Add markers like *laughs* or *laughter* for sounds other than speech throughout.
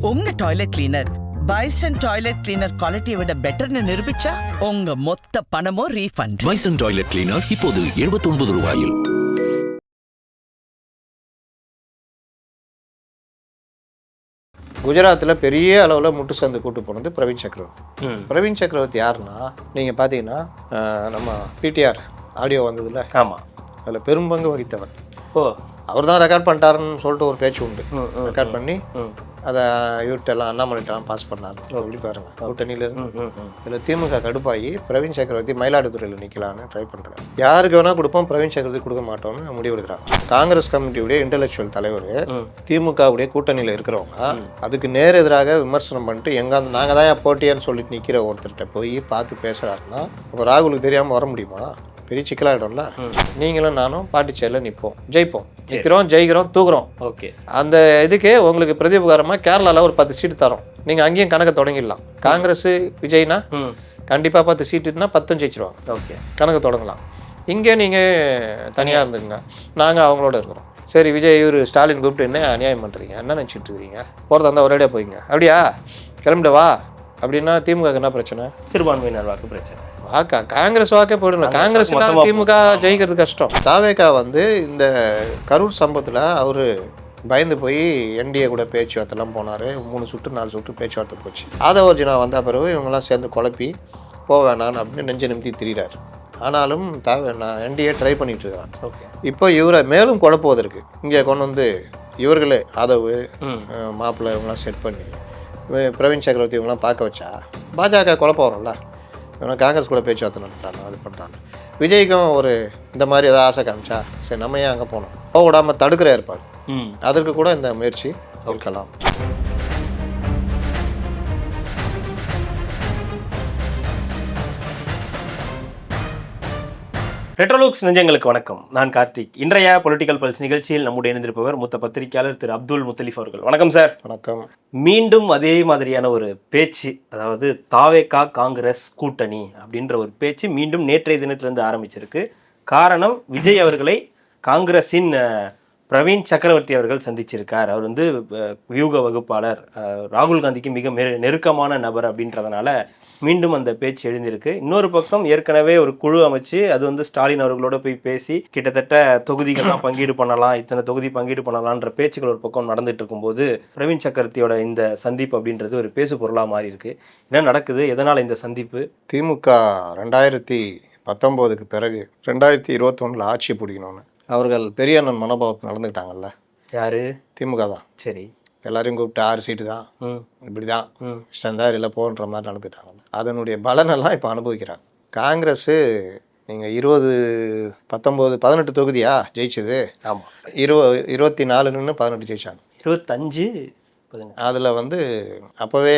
உங்க toilet cleaner Bison toilet cleaner குவாலிட்டியை விட பெட்டர்னு நிரூபிச்சா உங்க மொத்த பணமும் ரீஃபண்ட் பைசன் டாய்லெட் கிளீனர் இப்போது 79 ரூபாயில். குஜராத்தில் பெரிய அளவில் முட்டு சந்து கூட்டு போனது பிரவீன் சக்கரவர்த்தி. பிரவீன் சக்கரவர்த்தி யாருன்னா நீங்கள் பார்த்தீங்கன்னா நம்ம பிடிஆர் ஆடியோ வந்ததுல. ஆமா. அதில் பெரும்பங்கு வகித்தவர். ஓ. அவர் தான் ரெக்கார்ட் பண்ணிட்டாருன்னு சொல்லிட்டு ஒரு பேச்சு உண்டு. ரெக்கார்ட் பண்ணி. அதை இவர்கிட்டலாம் அண்ணாமலைட்டெல்லாம் பாஸ் பண்ணாரு. அப்படி பாருங்க கூட்டணியில இருந்து ம், ம், ம். இதில் திமுக கடுப்பாகி பிரவீன் சக்கரவர்த்தி மயிலாடுதுறையில் நிற்கலான்னு ட்ரை பண்ணுறாங்க யாருக்கு வேணால் கொடுப்போம் பிரவீன் சக்கரவர்த்தி கொடுக்க மாட்டோம்னு முடிவெடுக்கிறாங்க காங்கிரஸ் கமிட்டியுடைய இன்டெலெக்சுவல் தலைவர். திமுகவுடைய கூட்டணியில் இருக்கிறவங்க அதுக்கு நேர் எதிராக விமர்சனம் பண்ணிட்டு எங்க நாங்கள் தான் போட்டியான்னு சொல்லிட்டு நிற்கிற ஒருத்தர்கிட்ட போய் பார்த்து பேசுகிறாருன்னா அப்போ ராகுலுக்கு தெரியாமல் வர முடியுமா? பெரிய சிக்கலாகிடும்ல நீங்களும் நானும் பாட்டிச்சேரியில் நிற்போம் ஜெயிப்போம். நிற்கிறோம் ஜெயிக்கிறோம் தூக்குறோம். ஓகே. அந்த இதுக்கே உங்களுக்கு பிரதிபகாரமாக கேரளாவில் ஒரு பத்து சீட்டு தரோம். நீங்கள் அங்கேயும் கணக்கை தொடங்கிடலாம். காங்கிரஸ் விஜய்னா கண்டிப்பாக பத்து சீட்டுனா பத்தும் ஜெயிச்சிருவாங்க. ஓகே. கணக்கு தொடங்கலாம். இங்கே நீங்கள் தனியாக இருந்துங்க நாங்கள் அவங்களோட இருக்கிறோம். சரி விஜய் இவர் ஸ்டாலின் கூப்பிட்டு என்ன அநியாயம் பண்ணுறீங்க என்ன நினச்சிட்டு இருக்கிறீங்க போகிறதா இருந்தால் ஒரேடியாக போய்ங்க. அப்படியா? கிளம்பிட்டு வா. அப்படின்னா திமுக என்ன பிரச்சனை? சிறுபான்மையினர் வாக்கு பிரச்சனை. வாக்கா காங்கிரஸ் வாக்கே போயிடணும். காங்கிரஸ் திமுக ஜெயிக்கிறது கஷ்டம். தாவேகா வந்து இந்த கரூர் சம்பவத்தில் அவர் பயந்து போய் என்டிஏ கூட பேச்சுவார்த்தைலாம் போனார். மூணு சுற்று நாலு சுற்று பேச்சுவார்த்தை போச்சு. ஆதவர்ஜினா வந்த பிறகு இவங்கெல்லாம் சேர்ந்து குழப்பி போக வேணான்னு அப்படின்னு நெஞ்சு நிமித்தி திரிகிறார் ஆனாலும் தாவே நான் என்டிஏ ட்ரை பண்ணிட்டு இருக்கிறான். ஓகே. இப்போ இவரை மேலும் குழப்புவதற்கு இங்கே கொண்டு வந்து இவர்களே ஆதவு மாப்பிள்ளை இவங்களாம் செட் பண்ணி பிரவீன் சக்கரவர்த்தி இவங்களாம் பார்க்க வச்சா பாஜக குழப்பம் வரும்ல? இவனை காங்கிரஸ் கூட பேச்சுவார்த்தை நடத்துறாங்க அது பண்ணுறாங்க விஜய்க்கும் ஒரு இந்த மாதிரி ஏதாவது ஆசை காமிச்சா சரி நம்ம ஏன் அங்கே போனோம் போக விடாமல் தடுக்கிற ஏற்பாடு. ம். அதற்கு கூட இந்த முயற்சி இருக்கலாம். ரெட்ரோலுக்ஸ் நெஞ்சங்களுக்கு வணக்கம். நான் கார்த்திக். இன்றைய பொலிட்டிக்கல் பல்ஸ் நிகழ்ச்சியில் நம்முடைய இணைந்திருப்பவர் மூத்த பத்திரிகையாளர் திரு அப்துல் முத்தலிஃப் அவர்கள். வணக்கம் சார் வணக்கம். மீண்டும் அதே மாதிரியான ஒரு பேச்சு அதாவது தாவேகா காங்கிரஸ் கூட்டணி அப்படின்ற ஒரு பேச்சு மீண்டும் நேற்றைய தினத்திலிருந்து ஆரம்பிச்சிருக்கு. காரணம் விஜய் அவர்களை காங்கிரஸின் பிரவீன் சக்கரவர்த்தி அவர்கள் சந்திச்சிருக்கார். அவர் வந்து வியூக வகுப்பாளர். ராகுல் காந்திக்கு மிக நெருக்கமான நபர் அப்படின்றதுனால மீண்டும் அந்த பேச்சு எழுந்திருக்கு. இன்னொரு பக்கம் ஏற்கனவே ஒரு குழு அமைச்சு அது வந்து ஸ்டாலின் அவர்களோட போய் பேசி கிட்டத்தட்ட தொகுதிகள்லாம் பங்கீடு பண்ணலாம் இத்தனை தொகுதி பங்கீடு பண்ணலான்ற பேச்சுக்கள் ஒரு பக்கம் நடந்துட்டு இருக்கும்போது பிரவீன் சக்கரவர்த்தியோட இந்த சந்திப்பு அப்படின்றது ஒரு பேசு பொருளாக மாறி இருக்கு. என்ன நடக்குது? எதனால் இந்த சந்திப்பு? திமுக ரெண்டாயிரத்தி பத்தொம்போதுக்கு பிறகு ரெண்டாயிரத்தி இருபத்தொன்னில் ஆட்சி பிடிக்கணும்னு. அவர்கள் பெரிய அண்ணன் மனோபாவத்தில் நடந்துக்கிட்டாங்கல்ல? யாரு? திமுக தான். சரி. எல்லாரையும் கூப்பிட்டு ஆறு சீட்டு தான். இப்படி தான் இஷ்டந்தார் இல்லை போன்ற மாதிரி நடந்துட்டாங்க அதனுடைய பலனெல்லாம் இப்போ அனுபவிக்கிறாங்க. காங்கிரஸு நீங்கள் இருபது பத்தொம்போது பதினெட்டு தொகுதியா ஜெயிச்சது? ஆமாம் இரு இருபத்தி நாலுன்னு பதினெட்டு ஜெயிச்சாங்க. இருபத்தஞ்சு அதில் வந்து அப்போவே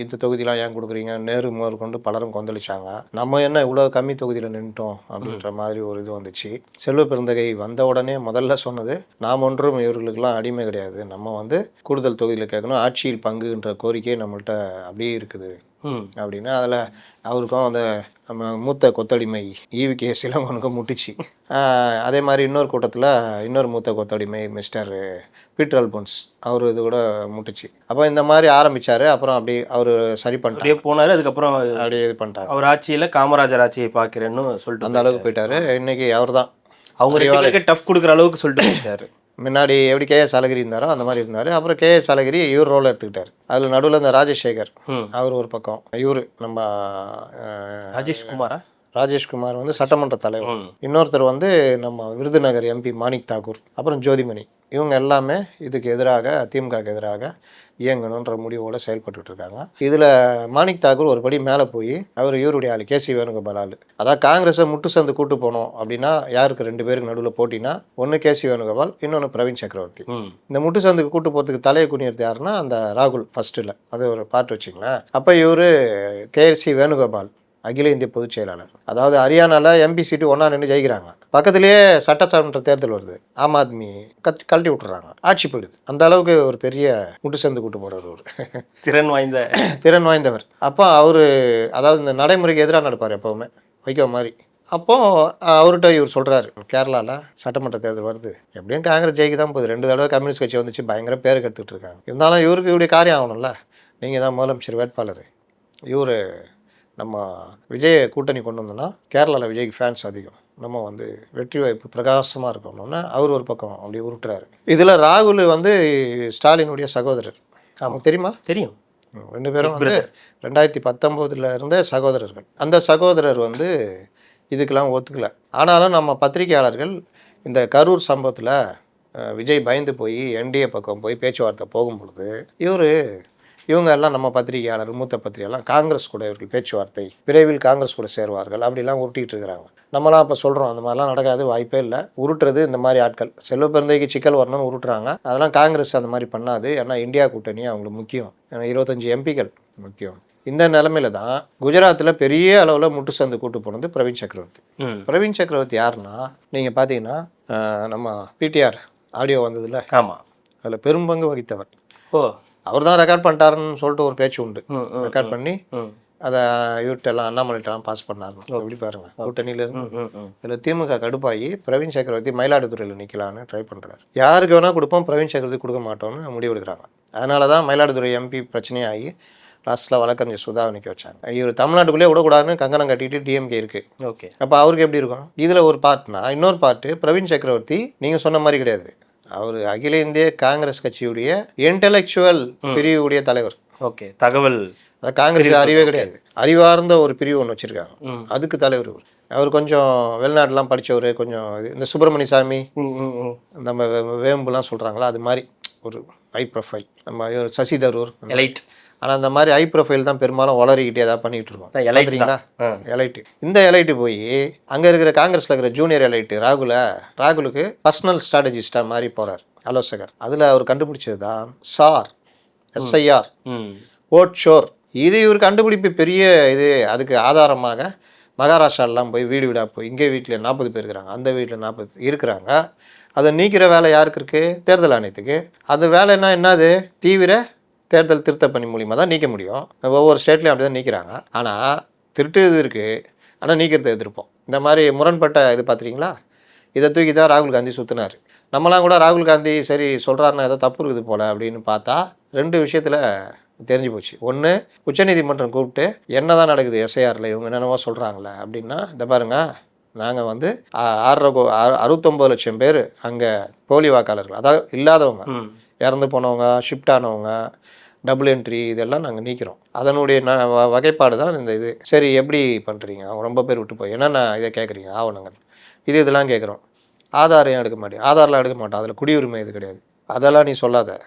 இந்த தொகுதியெலாம் ஏன் கொடுக்குறீங்க? நேரு முதல் கொண்டு பலரும் கொந்தளிச்சாங்க. நம்ம என்ன இவ்வளோ கம்மி தொகுதியில் நின்ட்டோம் அப்படின்ற மாதிரி ஒரு இது வந்துச்சு. செல்வ பெருந்தகை வந்த உடனே முதல்ல சொன்னது நாம் ஒன்றும் இவர்களுக்கெல்லாம் அடிமை கிடையாது. நம்ம வந்து கூடுதல் தொகுதியில் கேட்கணும். ஆட்சியில் பங்குன்ற கோரிக்கை நம்மள்கிட்ட அப்படியே இருக்குது. அப்படின்னு அதில் அவருக்கும் அந்த நம்ம மூத்த கொத்தடிமை ஈவி கே முட்டிச்சு. அதே மாதிரி இன்னொரு கூட்டத்தில் இன்னொரு மூத்த கொத்தடிமை மிஸ்டர் பீட்டர் அல்போன்ஸ் அவர் இது கூட முட்டுச்சு. அப்போ இந்த மாதிரி ஆரம்பிச்சாரு அப்புறம் அப்படியே அவர் சரி அப்படியே போனாரு அதுக்கப்புறம் அப்படியே இது பண்ணிட்டாரு. அவர் ஆட்சியில காமராஜர் ஆட்சியை பார்க்கிறேன்னு சொல்லிட்டு அந்த அளவுக்கு போயிட்டாரு. இன்னைக்கு அவர் தான் அவங்க டஃப் கொடுக்குற அளவுக்கு சொல்லிட்டு *coughs* போயிட்டாரு. முன்னாடி எப்படி கேஎஸ் அழகிரி இருந்தாரோ அந்த மாதிரி இருந்தார். அப்புறம் கேஎஸ் அழகிரி இவர் ரோல் எடுத்துக்கிட்டார். அதில் நடுவில் இந்த ராஜசேகர் அவர் ஒரு பக்கம். இவர் நம்ம ஆஹ், ராஜேஷ் குமாரா? ராஜேஷ்குமார் வந்து சட்டமன்ற தலைவர். இன்னொருத்தர் வந்து நம்ம விருதுநகர் எம்பி மாணிக் தாக்கூர் அப்புறம் ஜோதிமணி. இவங்க எல்லாமே இதுக்கு எதிராக திமுகக்கு எதிராக இயங்கணுன்ற முடிவோட செயல்பட்டுட்டு இருக்காங்க இதில் மாணிக் தாக்கூர் ஒரு படி மேலே போய் அவர் இவருடைய ஆள் கேசி வேணுகோபால் ஆள். அதான் காங்கிரஸை முட்டு சந்து கூட்டு போனோம் அப்படின்னா யாருக்கு ரெண்டு பேருக்கு நடுவில் போட்டினா ஒன்று கேசி வேணுகோபால் இன்னொன்று பிரவீன் சக்கரவர்த்தி. இந்த முட்டு சந்துக்கு கூட்டு போகிறதுக்கு தலையை குனியறது யாருன்னா அந்த ராகுல் ஃபர்ஸ்ட்டில் அது ஒரு பாட்டு வச்சிங்களேன். அப்போ இவர் கேஎஸ்சி வேணுகோபால். அகில இந்திய பொதுச் செயலாளர். அதாவது ஹரியானாவில் எம்பி சீட்டு ஒன்றா நின்று ஜெயிக்கிறாங்க. பக்கத்துலேயே சட்டசபை தேர்தல் வருது. ஆம் ஆத்மி கத் கழட்டி விட்டுறாங்க. ஆட்சி போயிடுது. அந்த அளவுக்கு ஒரு பெரிய முட்டு சந்து கூட்டு போடுறவர் ஒரு திறன் வாய்ந்த *coughs* திறன் வாய்ந்தவர். அப்போ அவர் அதாவது இந்த நடைமுறைக்கு எதிராக நடப்பார் எப்போவுமே. வைகோ மாதிரி. அப்போது அவர்கிட்ட இவர் சொல்கிறாரு கேரளாவில் சட்டமன்ற தேர்தல் வருது. எப்படியும் காங்கிரஸ் ஜெயிக்க தான் போகுது. ரெண்டு தடவை கம்யூனிஸ்ட் கட்சி வந்துச்சு. பயங்கர பேர் கெடுத்துட்டு இருக்காங்க. இருந்தாலும் இவருக்கு இவருடைய காரியம் ஆகணும்ல. நீங்கள் தான் முதலமைச்சர் வேட்பாளர். இவர் நம்ம விஜய் கூட்டணி கொண்டு வந்தோன்னா கேரளாவில் விஜய்க்கு ஃபேன்ஸ் அதிகம். நம்ம வந்து வெற்றி வாய்ப்பு பிரகாசமாக இருக்கணும்னா அவர் ஒரு பக்கம் அப்படி உருட்டுறாரு. இதில் ராகுல் வந்து ஸ்டாலினுடைய சகோதரர். அவங்களுக்கு தெரியுமா? தெரியும். ரெண்டு பேரும் வந்து ரெண்டாயிரத்தி பத்தொம்போதுல இருந்த சகோதரர்கள். அந்த சகோதரர் வந்து இதுக்கெல்லாம் ஒத்துக்கல. ஆனாலும் நம்ம பத்திரிகையாளர்கள் இந்த கரூர் சம்பவத்தில் விஜய் பயந்து போய் என்டிஏ பக்கம் போய் பேச்சுவார்த்தை போகும் பொழுது இவர் இவங்க எல்லாம் நம்ம பத்திரிகையாளர் மூத்த பத்திரிகையாளர் காங்கிரஸ் கூட இவர்கள் பேச்சுவார்த்தை விரைவில் காங்கிரஸ் கூட சேருவார்கள் அப்படிலாம் உருட்டிட்டு இருக்கிறாங்க. நம்மலாம் அப்போ சொல்கிறோம் அந்த மாதிரிலாம் நடக்காது வாய்ப்பே இல்லை. உருட்டுறது இந்த மாதிரி ஆட்கள். செல்வ பிறந்தைக்கு சிக்கல் வரணும்னு உருட்டுறாங்க. அதெல்லாம் காங்கிரஸ் அந்த மாதிரி பண்ணாது. ஏன்னா இந்தியா கூட்டணி அவங்களுக்கு முக்கியம். ஏன்னா இருபத்தஞ்சி எம்பிக்கள் முக்கியம். இந்த நிலமையில தான் குஜராத்தில் பெரிய அளவில் முட்டு சந்து கூட்டு போனது பிரவீன் சக்கரவர்த்தி. பிரவீன் சக்கரவர்த்தி யாருன்னா நீங்கள் பார்த்தீங்கன்னா நம்ம பிடிஆர் ஆடியோ வந்ததுல. ஆமாம் அதில் பெரும்பங்கு வகித்தவர். ஓ. அவர் தான் ரெக்கார்ட் பண்ணிட்டாருன்னு சொல்லிட்டு ஒரு பேச்சு உண்டு. ரெக்கார்ட் பண்ணி அதை இவர்கிட்டலாம் அண்ணாமலைட்டெல்லாம் பாஸ் பண்ணாருன்னு எப்படி பாருங்க கூட்டணியில இருந்து ம், ம் ம். இதில் திமுக கடுப்பாகி பிரவீன் சக்கரவர்த்தி மயிலாடுதுறையில் நிற்கலான்னு ட்ரை பண்ணுறாரு யாருக்கு வேணால் கொடுப்போம் பிரவீன் சக்கரவர்த்தி கொடுக்க மாட்டோம்னு முடிவெடுக்கிறாங்க அதனால தான் மயிலாடுதுறை எம்பி பிரச்சனையாகி லாஸ்ட்டில் வழக்கறிஞர் சுதாவை நிற்க வச்சாங்க. இவர் தமிழ்நாட்டுக்குள்ளே விடக்கூடாதுன்னு கங்கணம் கட்டிட்டு டிஎம்கே இருக்குது ஓகே. அப்போ அவருக்கு எப்படி இருக்கும்? இதில் ஒரு பார்ட்னா இன்னொரு பார்ட்டு பிரவீன் சக்கரவர்த்தி நீங்கள் சொன்ன மாதிரி கிடையாது. அவர் அகில இந்திய காங்கிரஸ் கட்சியுடைய இன்டெலெக்சுவல் பிரிவுடைய தலைவர். ஓகே தகவல். காங்கிரஸ் அறிவே கிடையாது. அறிவார்ந்த ஒரு பிரிவு ஒன்று வச்சுருக்காங்க. அதுக்கு தலைவர் இவர். அவர் கொஞ்சம் வெளிநாட்டுலாம் படித்தவர் கொஞ்சம் இந்த சுப்பிரமணிய சாமி நம்ம வேம்புலாம் சொல்கிறாங்களா அது மாதிரி ஒரு ஹை ப்ரொஃபைல் நம்ம சசி தரூர் எலைட் ஆனால் அந்த மாதிரி ஹை ப்ரொஃபைல் தான் பெரும்பாலும் வளரிக்கிட்டே ஏதாவது பண்ணிகிட்டு இருக்கோம். ஆ. எலைட்டு இந்த எலைட்டு போய் அங்கே இருக்கிற காங்கிரஸில் இருக்கிற ஜூனியர் எலைட்டு ராகுல ராகுலுக்கு பர்சனல் ஸ்ட்ராட்டஜிஸ்டாக மாதிரி போகிறார் ஆலோசகர். அதில் அவர் கண்டுபிடிச்சது தான் சார் எஸ்ஐஆர் ஓட் ஷோர் இது இவர் கண்டுபிடிப்பு பெரிய இது அதுக்கு ஆதாரமாக மகாராஷ்டிராலாம் போய் வீடு வீடாக போய் இங்கே வீட்டில் நாற்பது பேர் இருக்கிறாங்க அந்த வீட்டில் நாற்பது இருக்கிறாங்க. அதை நீக்கிற வேலை யாருக்கு இருக்குது தேர்தல் ஆணையத்துக்கு. அது வேலைன்னா என்னது? தீவிர தேர்தல் திருத்த பணி மூலிமா தான் நீக்க முடியும். ஒவ்வொரு ஸ்டேட்லையும் அப்படி தான் நீக்கிறாங்க. ஆனால் திருட்டு இது இருக்குது ஆனால் நீக்கிறத எதிர்ப்போம். இந்த மாதிரி முரண்பட்ட இது பார்த்துறீங்களா இதை தூக்கி தான் ராகுல் காந்தி சுற்றினார் நம்மலாம் கூட ராகுல் காந்தி சரி சொல்கிறாருன்னா ஏதோ தப்பு இருக்குது போல அப்படின்னு பார்த்தா ரெண்டு விஷயத்தில் தெரிஞ்சு போச்சு. ஒன்று உச்சநீதிமன்றம் கூப்பிட்டு என்ன தான் நடக்குது எஸ்ஐஆரில் இவங்க என்னென்னவோ சொல்கிறாங்களே அப்படின்னா இந்த பாருங்க நாங்கள் வந்து ஆறரை கோ அறு- அறுபத்தொம்பது லட்சம் பேர் அங்கே போலி வாக்காளர்கள் அதாவது இல்லாதவங்க. இறந்து போனவங்க ஷிஃப்ட் ஆனவங்க டபுள் என்ட்ரி இதெல்லாம் நாங்கள் நீக்கிறோம். அதனுடைய ந வ- வகைப்பாடு தான் இந்த இது. சரி எப்படி பண்ணுறீங்க அவங்க ரொம்ப பேர் விட்டு போய் என்னென்ன இதை கேட்குறீங்க? ஆவணங்கள். இது இதெல்லாம் கேட்குறோம். ஆதாரையும் எடுக்க மாட்டேன் ஆதார்லாம் எடுக்க மாட்டோம். அதில் குடியுரிமை இது கிடையாது. அதெல்லாம் நீ சொல்லாத.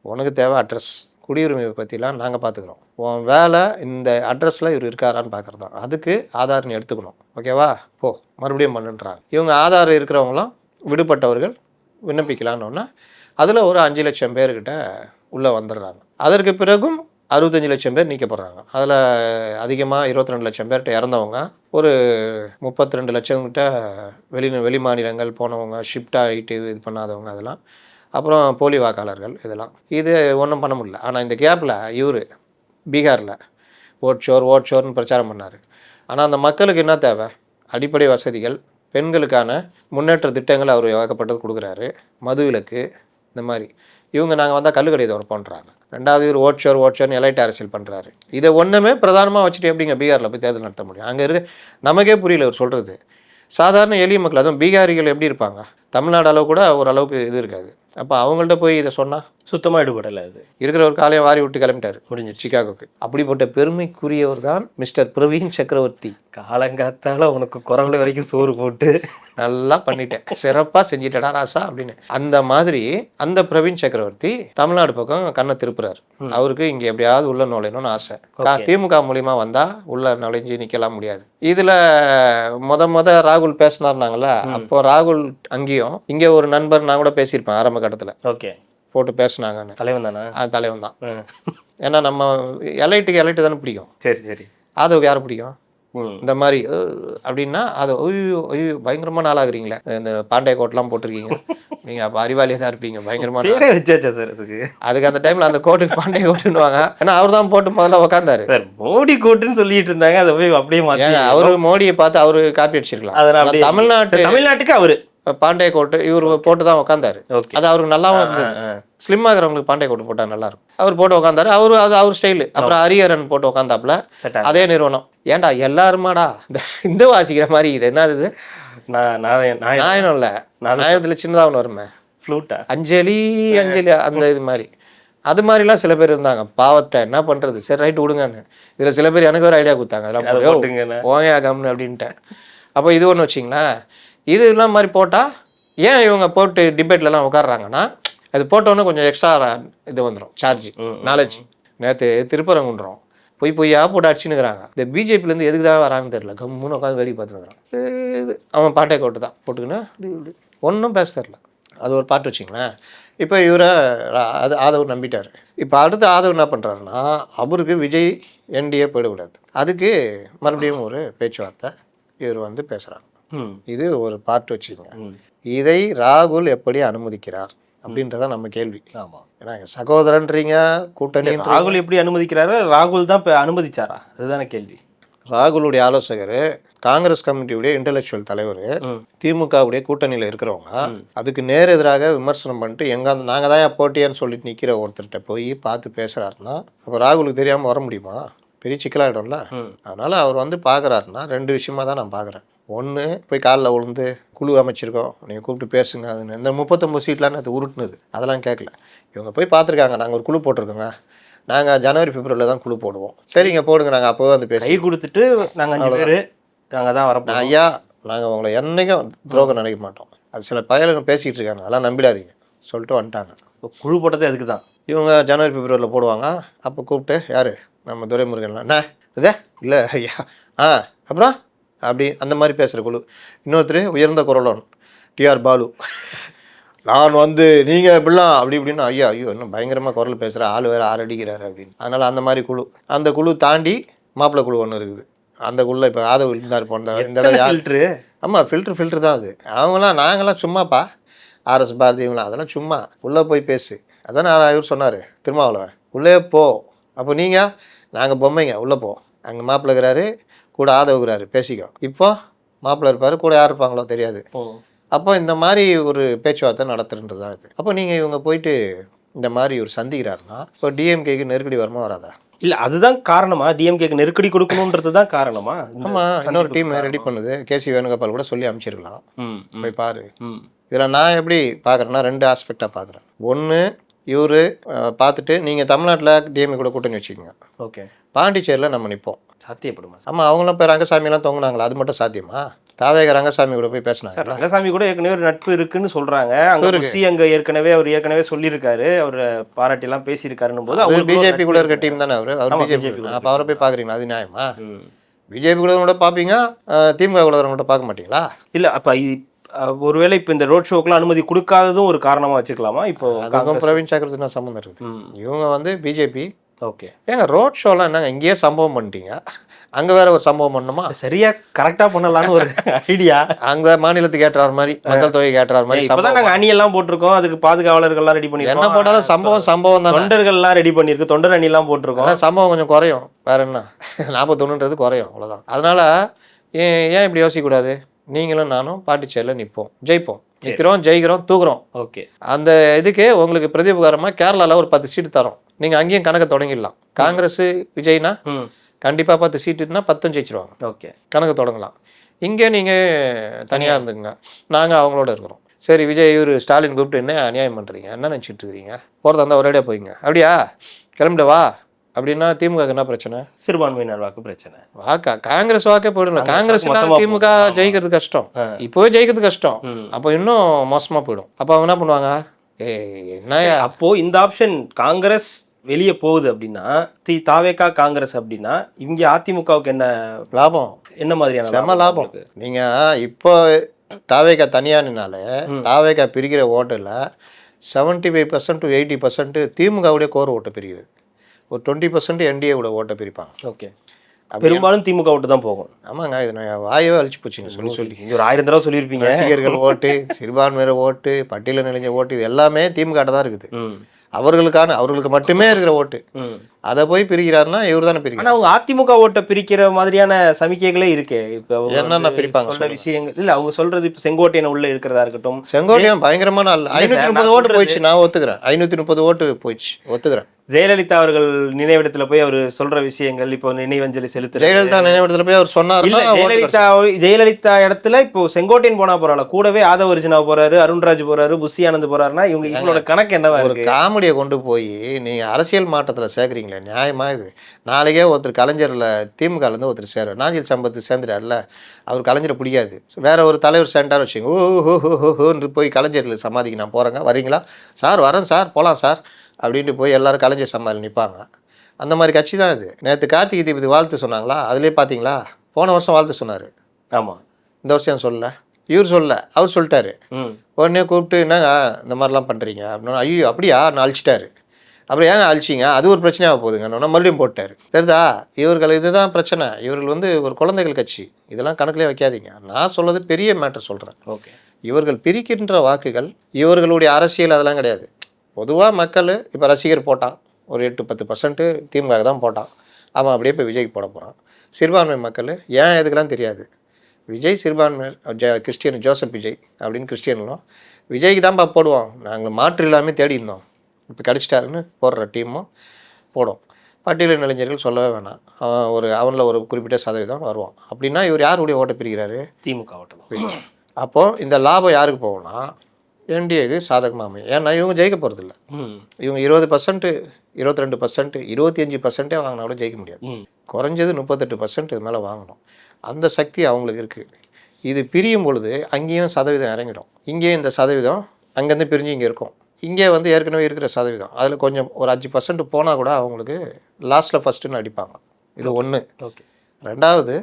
உனக்கு தேவை அட்ரஸ் குடியுரிமையை பற்றிலாம் நாங்கள் பார்த்துக்குறோம் உன் வேலை இந்த அட்ரஸில் இவர் இருக்காரான்னு பார்க்குறது தான். அதுக்கு ஆதார் நீ எடுத்துக்கணும். ஓகேவா போ. மறுபடியும் பண்ணுன்றாங்க. இவங்க ஆதார் இருக்கிறவங்களாம் விடுபட்டவர்கள் விண்ணப்பிக்கலான்னு அதில் ஒரு அஞ்சு லட்சம் பேர்கிட்ட உள்ளே வந்துடுறாங்க. அதற்கு பிறகும் அறுபத்தஞ்சு லட்சம் பேர் நீக்கப்படுறாங்க. அதில் அதிகமாக இருபத்தி ரெண்டு லட்சம் பேர்கிட்ட இறந்தவங்க ஒரு முப்பத்தி ரெண்டு லட்சம் கிட்ட வெளி வெளி மாநிலங்கள் போனவங்க ஷிஃப்ட் ஆகிட்டு இது பண்ணாதவங்க அதெல்லாம். அப்புறம் போலி வாக்காளர்கள் இதெல்லாம். இது ஒன்றும் பண்ண முடியல. ஆனால் இந்த கேப்பில் இவர் பீகாரில் ஓட் ஷோர் ஓட் ஷோர்னு பிரச்சாரம் பண்ணார். ஆனால் அந்த மக்களுக்கு என்ன தேவை? அடிப்படை வசதிகள் பெண்களுக்கான முன்னேற்ற திட்டங்கள் அவர் ஏகப்பட்டது கொடுக்குறாரு. மதுவிலக்கு இந்த மாதிரி. இவங்க நாங்கள் வந்தால் கல்லு தவிர பண்ணுறாங்க ரெண்டாவது இவர் ஓட் ஷோர் எலைட் அரசியல் பண்ணுறாரு இதை ஒன்றுமே பிரதானமாக வச்சுட்டு எப்படிங்க பீகாரில் போய் தேர்தல் நடத்த முடியும்? அங்கே இருக்க நமக்கே புரியல இவர் சொல்கிறது சாதாரண எளிய மக்கள் அதுவும் பீகாரிகள் எப்படி இருப்பாங்க? தமிழ்நாடு அளவு கூட ஓரளவுக்கு இது இருக்காது. அப்போ அவங்கள்ட்ட போய் இதை சொன்னால் சுத்தமாக ஈடுபடலை அது. இருக்கிற ஒரு காலையை வாரி விட்டு கிளம்பிட்டாரு முடிஞ்சிருச்சு சிகாகோக்கு. அப்படிப்பட்ட பெருமைக்குரியவர் தான் மிஸ்டர் பிரவீன் சக்கரவர்த்தி. காலங்காத்தால உனக்கு குரல் வரைக்கும் சோறு போட்டு. நல்லா பண்ணிட்டேன். சிறப்பாக செஞ்சிட்டடா ராசா அப்படின்னு. அந்த மாதிரி அந்த பிரவீன் சக்கரவர்த்தி தமிழ்நாடு பக்கம் கண்ணை திருப்புறாரு. அவருக்கு இங்க எப்படியாவது உள்ள நுழையணும்னு ஆசை. திமுக மூலியமா வந்தா உள்ள நுழைஞ்சு நிக்கலாம் முடியாது. இதுல முத முத ராகுல் பேசினார்னாங்கல்ல அப்போ ராகுல் அங்கேயும் இங்க ஒரு நண்பர் நான் கூட பேசியிருப்பேன் ஆரம்ப கட்டத்துல. ஓகே. போட்டு பேசுனாங்கன்னு. தலைவன் தானே? அது தலைவன் தான். ஏன்னா நம்ம எலைட்டுக்கு எலைட்டு தானே பிடிக்கும். சரி சரி. ஆதவுக்கு யாரை பிடிக்கும்? இந்த மாதிரி அப்படின்னா அது ஐயோ ஐயோ பயங்கரமான ஆளாகிறீங்களே. இந்த பாண்டிய கோட்லாம் போட்டிருக்கீங்க. *laughs* நீங்க அப்ப அறிவாளியா தான் இருப்பீங்க பயங்கரமான பேரே வச்சாச்சா சார் அதுக்கு? அதுக்கு அந்த டைம்ல அந்த கோட்டுக்கு பாண்டிய கோட்டுன்னுவாங்க. ஏன்னா அவர் தான் போட்டு முதல்ல உட்காந்தாரு சார் மோடி கோட்டுன்னு சொல்லிட்டு இருந்தாங்க அதை போய் அப்படியே ஏங்க அவரு மோடியை பார்த்து அவரு காப்பி அடிச்சிருக்கலாம். அதனால தமிழ்நாட்டு தமிழ்நாட்டுக்கு அவரு. பாண்டிய கோட்டு இவர் போட்டு தான் உட்காந்தாரு அது அவருக்கு நல்லாவும் இருந்தது. ஸ்லிம் ஆகிறவங்களுக்கு பாண்டிய கோட்டு போட்டா நல்லா இருக்கும் அவர் போட்டு உட்காந்தாரு அவரு அது அவர் ஸ்டைலு அப்புறம் ஹரிஹரன் போட்டு உட்காந்தாப்புல அதே நிறுவனம். ஏன்டா எல்லாருமாடா? இந்த வாசிக்கிற மாதிரி இது. என்னது இது? நாயனம் இல்ல. நான் நாயனத்துல சின்னதா ஒன்று வருமே. ஃப்ளூட்டா அஞ்சலி அஞ்சலி அந்த இது மாதிரி. அது மாதிரிலாம் சில பேர் இருந்தாங்க. பாவத்தை என்ன பண்றது? சரி ரைட்டு விடுங்கன்னு. இதுல சில பேர் எனக்கு ஒரு ஐடியா கொடுத்தாங்க. அதை அதெல்லாம் போட்டுங்கண்ணே ஓயா கம்னு அப்படின்ட்டேன். அப்போ இது ஒன்று வச்சிங்களேன். இது எல்லாம் மாதிரி போட்டால் ஏன் இவங்க போட்டு டிபேட்லலாம் உட்காடுறாங்கன்னா அது போட்டோன்னே கொஞ்சம் எக்ஸ்ட்ரா இது வந்துடும் சார்ஜ் நாலேஜ் நேற்று திருப்பரங்குன்றம் பொய் பொய்யா போட்டு அடிச்சுன்னுக்குறாங்க. இந்த பிஜேபிலேருந்து எதுக்கு தான் வரான்னு தெரியல கம்முன்னு உட்காந்து வேடிக்கை பார்த்துருக்குறான் இது அவன் பாட்டை கோட்டு தான் போட்டுக்கின்னு ஒன்றும் பேச தெரில அது ஒரு பாட்டு வச்சிங்களேன் இப்போ இவரை அது ஆதவ் நம்பிட்டார். இப்போ அடுத்து ஆதவ் என்ன பண்ணுறாருன்னா அவருக்கு விஜய் என்டிஏ போயிடக்கூடாது. அதுக்கு மறுபடியும் ஒரு பேச்சுவார்த்தை இவர் வந்து பேசுகிறாங்க இது ஒரு பாட்டு வச்சுக்கோங்க. இதை ராகுல் எப்படி அனுமதிக்கிறார் அப்படின்றதான் நம்ம கேள்வி. ஆமா. ஏன்னா சகோதரன்றீங்க கூட்டணி ராகுல் எப்படி அனுமதிக்கிறாரு? ராகுல் தான் இப்ப அனுமதிச்சாரா? அதுதானே கேள்வி. ராகுலுடைய ஆலோசகர் காங்கிரஸ் கமிட்டியுடைய இன்டெலெக்சுவல் தலைவர் திமுகவுடைய கூட்டணியில் இருக்கிறவங்க அதுக்கு நேர் எதிராக விமர்சனம் பண்ணிட்டு எங்க நாங்கள் தான் போட்டியான்னு சொல்லிட்டு நிற்கிற ஒருத்தர்கிட்ட போய் பார்த்து பேசுறாருன்னா அப்போ ராகுலுக்கு தெரியாமல் வர முடியுமா? பெரிய சிக்கலாயிடும்ல. ம். அதனால அவர் வந்து பார்க்குறாருன்னா ரெண்டு விஷயமா தான் நான் பார்க்குறேன் ஒன்று போய் காலில் விழுந்து குழு அமைச்சிருக்கோம். நீங்கள் கூப்பிட்டு பேசுங்க. அதுன்னு இந்த முப்பத்தொம்பது சீட்லாம் அது உருட்டுனது. அதெல்லாம் கேட்கல இவங்க போய் பார்த்துருக்காங்க நாங்கள் ஒரு குழு போட்டிருக்கோங்க. நாங்கள் ஜனவரி பிப்ரவரியில் தான் குழு போடுவோம். சரிங்க போடுங்க. நாங்கள் அப்போவே வந்து கை பேசுவோம் கொடுத்துட்டு நாங்க அஞ்சு பேரு நாங்க தான் வரப்போம் ஐயா நாங்கள் உங்களை என்னைக்கும் துரோகம் நினைக்க மாட்டோம். அது சில பயலுங்க பேசிகிட்டு இருக்காங்க. அதெல்லாம் நம்பிடாதீங்க. சொல்லிட்டு வந்துட்டாங்க. குழு போட்டதே அதுக்கு தான் இவங்க ஜனவரி பிப்ரவரியில் போடுவாங்க. அப்போ கூப்பிட்டு யார்? நம்ம துரைமுருகன்லாம். என்ன இதே? இல்லை ஐயா. ஆ அப்புறம்? அப்படி அந்த மாதிரி பேசுகிற குழு. இன்னொருத்தர் உயர்ந்த குரலோன் டிஆர் பாலு. நான் வந்து நீங்கள் இப்படிலாம் அப்படி இப்படின்னு ஐயா ஐயோ இன்னும் பயங்கரமாக குரல் பேசுகிற ஆள் வேறு ஆறு அடிக்கிறாரு அப்படின்னு. அதனால் அந்த மாதிரி குழு. அந்த குழு தாண்டி மாப்பிள்ளை குழு ஒன்று இருக்குது. அந்த குழுல இப்போ ஆதவ் இருந்தார் போன இந்த ஃபில்ட்ரு ஆமாம் ஃபில்ட்ரு ஃபில்ட்ரு தான் அது. அவங்களாம் நாங்களாம் சும்மாப்பா. ஆர்எஸ் பாரதி இவங்களாம் அதெல்லாம் சும்மா. உள்ளே போய் பேசு. அதான் நான் இவர் சொன்னார் திருமாவளவன். உள்ளே போ. அப்போ நீங்கள் நாங்கள் பொம்மைங்க உள்ளே போ. அங்கே மாப்பிள்ளை இருக்கிறாரு கூட ஆதவுகிறாரு பேசிக்கோ. இப்போ மாப்பிள்ளை இருப்பார் கூட யார் இருப்பாங்களோ தெரியாது. அப்போ இந்த மாதிரி ஒரு பேச்சுவார்த்தை நடத்துறது தான் இது. அப்போ நீங்கள் இவங்க போயிட்டு இந்த மாதிரி இவர் சந்திக்கிறாருன்னா இப்போ டிஎம்கேக்கு நெருக்கடி வருமா வராதா? இல்ல அதுதான் காரணமா? டிஎம்கேக்கு நெருக்கடி கொடுக்கணுன்றது தான் காரணமா? ஆமாம் இன்னொரு டீம்? ரெடி பண்ணுது. கேசி வேணுகோபால் கூட சொல்லி அனுப்பிச்சிருக்கலாம் ம், ம், போய் பாரு. ம். இதில் நான் எப்படி பார்க்குறேன்னா ரெண்டு ஆஸ்பெக்டாக பார்க்குறேன். ஒன்று இவர் பார்த்துட்டு நீங்கள் தமிழ்நாட்டில் டிஎம்ஏ கூட கூட்டணி வச்சுக்கோங்க. ஓகே. பாண்டிச்சேரியில் நம்ம நிற்போம் சாத்தியப்படுமா ஆமாம் அவங்களாம் போய் ரங்கசாமிலாம் தொங்குனாங்களா? அது மட்டும் சாத்தியமா? தாவேக ரங்கசாமி கூட போய் பேசினாங்க ரங்கசாமி கூட ஏற்கனவே ஒரு நட்பு இருக்குன்னு சொல்றாங்க. அங்க இருக்கு. புசி அங்க ஏற்கனவே அவர் ஏற்கனவே சொல்லியிருக்காரு. அவர் பாராட்டி எல்லாம் பேசியிருக்காருன்னும் போது அவர் ஒரு பிஜேபி கூட இருக்க. டீம் தானே அவர்? அவர் பிஜேபி அப்போ அவரை போய் பார்க்குறீங்களா? அது நியாயமா. பிஜேபி கூட கூட பார்ப்பீங்க? திமுக கூட கூட பார்க்க மாட்டீங்களா? இல்ல அப்ப ஒருவேளை இப்ப இந்த ரோட் ஷோக்கெல்லாம் அனுமதி கொடுக்காததும் ஒரு காரணமா வச்சுக்கலாமா? இப்போ பிரவீன் சக்கரவர்த்தி என்ன சம்மந்தம் இருக்குது? இவங்க வந்து பிஜேபி ஓகே. ஏங்க ரோட் ஷோலாம் என்னங்க இங்கேயே சம்பவம் பண்ணிட்டீங்க? அங்கே வேற ஒரு சம்பவம் பண்ணணுமா? சரியா கரெக்டா பண்ணலாம்னு ஒரு ஐடியா அங்க மாநிலத்துக்கு ஏற்றார் மாதிரி மக்கள் தொகைக்கு ஏற்றார் மாதிரி இப்பதான் சம்பவம். நாங்க அணி எல்லாம் போட்டிருக்கோம். அதுக்கு பாதுகாவலர்கள்லாம் ரெடி என்ன பண்ணிருக்கோம் போட்டாலும் சம்பவம் சம்பவம் தானே. தொண்டர்கள்லாம் ரெடி பண்ணிருக்கு தொண்டர் அணி எல்லாம் போட்டிருக்கோம் சம்பவம் கொஞ்சம் குறையும். வேற என்ன? நாற்பத்தொன்னுன்றது குறையும் அவ்வளவுதான். அதனால ஏன் ஏன் இப்படி யோசிக்கக்கூடாது? நீங்களும் நானும் பாண்டிச்சேரியில் நிற்போம் ஜெயிப்போம். நிற்கிறோம் ஜெயிக்கிறோம் தூக்குறோம். ஓகே. அந்த இதுக்கு உங்களுக்கு பிரதிபகாரமாக கேரளாவில் ஒரு பத்து சீட்டு தரோம். நீங்கள் அங்கேயும் கணக்கை தொடங்கிடலாம். காங்கிரஸ் விஜய்னா கண்டிப்பாக பத்து சீட்டுனா பத்தும் ஜெயிச்சிருவாங்க. ஓகே. கணக்கு தொடங்கலாம். இங்கே நீங்கள் தனியாக இருந்துங்க நாங்கள் அவங்களோட இருக்கிறோம். சரி விஜய் இவர் ஸ்டாலின் கூப்பிட்டு என்ன அநியாயம் பண்ணுறீங்க என்ன நினச்சிட்டு இருக்கிறீங்க? போகிறதா இருந்தால் ஒரேடியாக போய்ங்க. அப்படியா? கிளம்பிட்டு வா. அப்படின்னா திமுக என்ன பிரச்சனை? சிறுபான்மையினர் வாக்கு பிரச்சனை. வாக்கா காங்கிரஸ் வாக்கே போயிடும் காங்கிரஸ் திமுக. ஜெயிக்கிறது கஷ்டம். இப்போவே ஜெயிக்கிறது கஷ்டம். அப்போ இன்னும் மோசமாக போயிடும். அப்போ அவங்க என்ன பண்ணுவாங்க? ஏய் என்ன அப்போ இந்த ஆப்ஷன் காங்கிரஸ் வெளியே போகுது அப்படின்னா தி தாவேக்கா காங்கிரஸ் அப்படின்னா இங்க அதிமுகவுக்கு என்ன லாபம். என்ன மாதிரியான செம லாபம்? நீங்க இப்போ தாவேக்கா தனியா நின்னாலே ம். தாவேக்கா பிரிக்கிற ஓட்டில் seventy five percent to eighty percent திமுகவுடைய கோர் ஓட்டை பிரிக்குது ஒரு டுவெண்ட்டி பர்சன்ட் என்டிஏவோட ஓட்டை பிரிப்பாங்க. ஓகே. பெரும்பாலும் திமுக ஓட்டு தான் போகும். ஆமாங்க இது நான் வாயவே அழிச்சு போச்சுங்க சொல்லி சொல்லி ஒரு ஆயிரம் தடவை சொல்லியிருப்பீங்க. ரசிகர்கள் ஓட்டு சிறுபான்மையினர் ஓட்டு பட்டியல நிலைஞ்ச ஓட்டு இது எல்லாமே திமுக தான் இருக்குது. அவர்களுக்கான அவர்களுக்கு மட்டுமே இருக்கிற ஓட்டு. அதை போய் பிரிக்கிறாருன்னா இவர் தானே பிரிக்கிறார். அவங்க அதிமுக ஓட்டை பிரிக்கிற மாதிரியான சமிக்கைகளே இருக்கே. இப்ப என்னென்ன பிரிப்பாங்க சொல்லுங்க. விஷயங்கள் இல்ல அவங்க சொல்றது இப்ப செங்கோட்டையன் உள்ள இருக்கிறதா இருக்கட்டும். செங்கோட்டையன் பயங்கரமான ஐநூத்தி முப்பது ஓட்டு போயிடுச்சு நான் ஒத்துக்கிறேன். ஐநூத்தி முப்பது ஓட்டு போயிடுச்சு ஒத்துக்கிறேன். ஜெயலலிதா அவர்கள் நினைவிடத்துல போய் அவர் சொல்ற விஷயங்கள் இப்போ நினைவஞ்சலி செலுத்துறது ஜெயலலிதா நினைவிடத்துல போய் அவர் ஓட்டு ஜெயலலிதா ஜெயலலிதா இடத்துல இப்போ செங்கோட்டையன் போனா பரவாயில்ல கூடவே ஆதவ அர்ஜுனா போறாரு அருண்ராஜ் போறாரு புஷி ஆனந்த் போறாருன்னா இவங்க இவங்களோட கணக்கு என்னவா ஒரு காமெடியை கொண்டு போய் நீங்க அரசியல் மாற்றத்துல சேர்க்குறீங்களே நியாயமா இது நாளைக்கே ஒருத்தர் கலைஞர்ல திமுகல இருந்து ஒருத்தர் சேர நாஞ்சில் சம்பத்து சேர்ந்துட்டார்ல அவர் கலைஞரை பிடிக்காது வேற ஒரு தலைவர் சேர்ந்தார் வச்சுங்க ஓ ஹோ ஹோ ஹோ ஹோன்னு போய் கலைஞர் சமாதிக்கு நான் போறேங்க வரீங்களா சார் வரேன் சார் போலாம் சார் அப்படின்ட்டு போய் எல்லாரும் கலைஞர் சமாதியில் நிற்பாங்க. அந்த மாதிரி கட்சி தான் இது. நேற்று கார்த்திகை தீபதி வாழ்த்து சொன்னாங்களா? அதுலேயே பார்த்தீங்களா போன வருஷம் வாழ்த்து சொன்னார். ஆமா. இந்த வருஷம் சொல்லல? இவர் சொல்லல. அவர் சொல்லிட்டாரு. ம். உடனே கூப்பிட்டு என்னங்க இந்த மாதிரிலாம் பண்ணுறீங்க அப்படின்னா ஐயோ அப்படியா? நான் அழிச்சிட்டாரு. அப்புறம் ஏங்க அழிச்சிங்க? அது ஒரு பிரச்சனையாக போகுதுங்க நான் மறுபடியும் போட்டார். தெரியுதா இவர்கள் இதுதான் பிரச்சனை. இவர்கள் வந்து ஒரு குழந்தைகள் கட்சி. இதெல்லாம் கணக்கிலே வைக்காதீங்க. நான் சொல்றது பெரிய மேட்டர் சொல்கிறேன் ஓகே. இவர்கள் பிரிக்கின்ற வாக்குகள் இவர்களுடைய அரசியல் அதெல்லாம் கிடையாது. பொதுவாக மக்கள் இப்போ ரசிகர் போட்டான். ஒரு எட்டு பத்து பர்சன்ட்டு திமுக தான் போட்டான். அவன் அப்படியே போய் விஜய்க்கு போட போகிறான் சிறுபான்மை மக்கள் ஏன் எதுக்கெல்லாம் தெரியாது? விஜய் சிறுபான்மை ஜ கிறிஸ்டியன் ஜோசப் விஜய் அப்படின்னு கிறிஸ்டியன்களும் விஜய்க்கு தான்ப்பா போடுவோம். நாங்கள் மாற்று இல்லாமல் தேடி இருந்தோம். இப்போ கிடச்சிட்டாருன்னு போடுற டீமும் போடும். பட்டியலின் இளைஞர்கள் சொல்லவே வேணாம். அவன் ஒரு அவனில் ஒரு குறிப்பிட்ட சதவீதம் வருவான். அப்படின்னா இவர் யாருடைய ஓட்டை பிரிக்கிறாரு? திமுக ஓட்டலாம் அப்போ இந்த லாபம் யாருக்கு போகும்னா என்டிஏக்கு சாதகமாக அமையும். ஏன்னா இவங்க ஜெயிக்க போகிறதில்ல இவங்க இருபது பர்சன்ட்டு இருபத்தி ரெண்டு பர்சன்ட் இருபத்தி அஞ்சு பர்சன்ட்டே வாங்கினா கூட ஜெயிக்க முடியாது. குறைஞ்சது முப்பத்தெட்டு பர்சன்ட் இது மேலே வாங்கணும். அந்த சக்தி அவங்களுக்கு இருக்குது இது பிரியும் பொழுது அங்கேயும் சதவீதம் இறங்கிடும். இங்கேயும் இந்த சதவீதம் அங்கேருந்து பிரிஞ்சு இங்கே இருக்கும். இங்கே வந்து ஏற்கனவே இருக்கிற சதவீதம். அதில் கொஞ்சம் ஒரு அஞ்சு பர்சன்ட் போனால் கூட அவங்களுக்கு லாஸ்ட்டில் ஃபஸ்ட்டுன்னு அடிப்பாங்க. இது ஒன்று ஓகே ரெண்டாவது